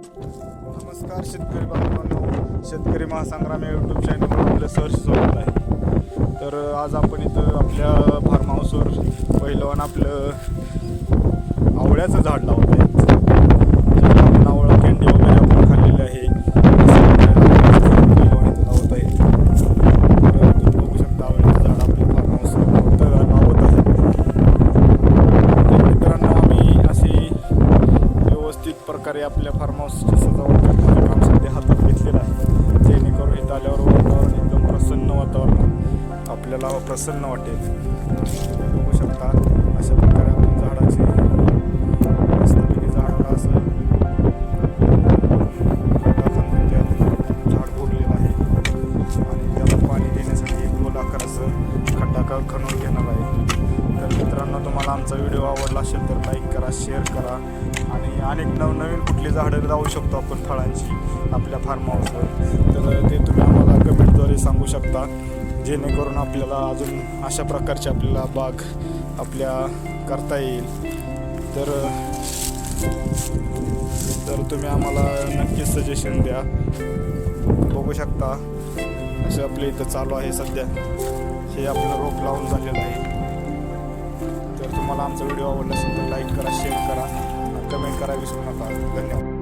नमस्कार शेतकरी बांधवांनो. शेतकरी महासंग्राम या यूट्यूब चॅनलवर आपलं सहर्ष स्वागत आहे. तर आज आपण इथं आपल्या फार्म हाऊसवर पहिलवान आपलं आवळ्याचं झाड लावत आहे ज्याला आपण आवळा कॅन्डी वगैरे आपण खाल्लेली आहे पहिलवान इथं लावत आहे तर तुम्ही बघू शकता आवळ्याचं झाड आपल्या फार्म हाऊसवर लावत आहे तर मित्रांनो आम्ही अशी व्यवस्थित प्रकारे आपल्या फार्म हाऊसची सजावट करण्याचं काम सध्या हातात घेतलेलं आहे. जेणेकरून इथं आल्यावर वातावरण एकदम प्रसन्न वातावरण आपल्याला प्रसन्न वाटेल. बघू शकता अशा प्रकारे आपण झाडाची मस्तपैकी असं. खणून झाड आहे. पाणी देण्यासाठी एक असं खड्डा खणून घेणार आहे. मित्रांनो तुम्हाला आमचा व्हिडिओ आवडला असेल तर लाईक करा शेअर करा. आणि अनेक नवनवीन कुठली झाडं लावू शकतो आपण फळांची आपल्या फार्म हाऊसवर तर ते तुम्ही आम्हाला कमेंटद्वारे सांगू शकता. जेणेकरून आपल्याला अजून अशा प्रकारची आपल्याला बाग आपल्या करता येईल. तर तर तुम्ही आम्हाला नक्कीच सजेशन द्या. बघू शकता. असं आपल्या इथं चालू आहे सध्या. हे आपलं रोप लावून झालेलं आहे. तुम्हाला आमचा व्हिडिओ आवडला असेल तर लाईक करा शेअर करा कमेंट करा विसरू नका. धन्यवाद.